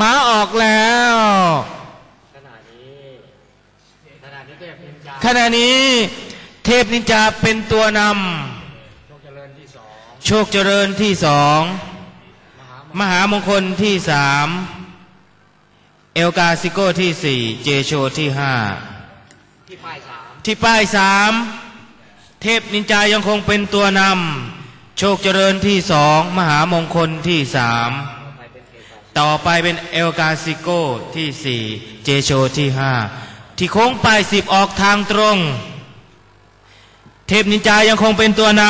ม้าออกแล้ว ขณะนี้ขณะนี้เทพนินจาขณะนี้เทพนินจาเป็นตัวนโชคเจริญที่สองำโชคเจริญที่สอง มหามมหามงคลที่สามเอลกาซิโกที่สี่เจโชที่ห้าที่ป้ายสามที่ป้ายสามเทพนินจายังคงเป็นตัวนำโชคเจริญที่สองมหามงคลที่สาม ต่อไปเป็นเอลกาซิโกที่สี่เจโชที่ห้าที่โค้งไปสิบออกทางตรง เทพนินจายังคงเป็นตัวน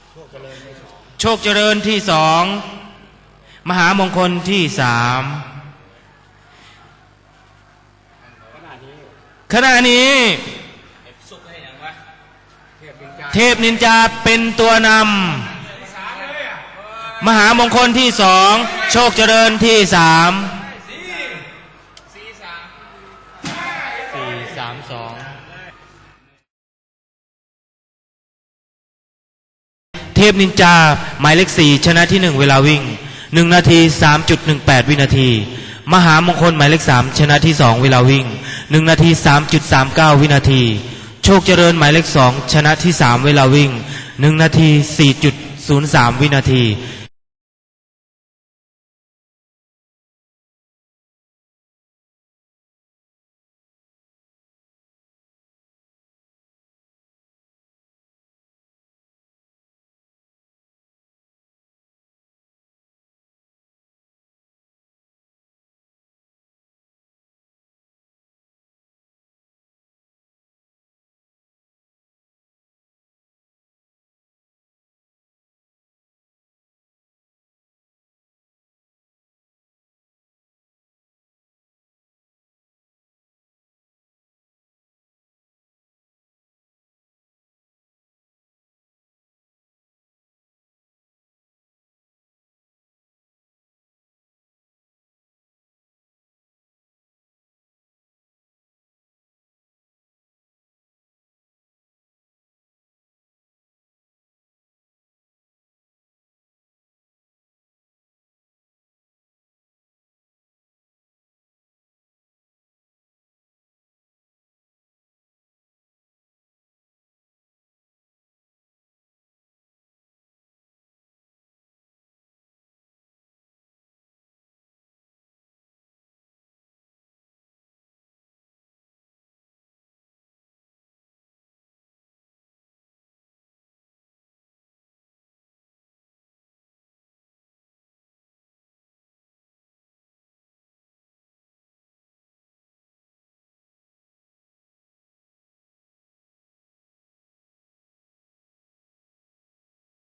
ำโชคเจริญที่สองมหามงคลที่สามขณะนี้ เทพนินจาเป็นตัวนำ มหามงคลที่สองโชคเจริญที่สามสี่สามสองเทพนินจา หมายเลขสี่ชนะที่หนึ่งเวลาวิ่งหนึ่งนาทีสามจุดหนึ่งแปดวินาที มหามงคลหมายเลขสามชนะที่สองเวลาวิ่งหนึ่งนาทีสามจุดสามเก้าวินาที โชคเจริญหมายเลขสองชนะที่สามเวลาวิ่งหนึ่งนาทีสี่จุดศูนย์สามวินาที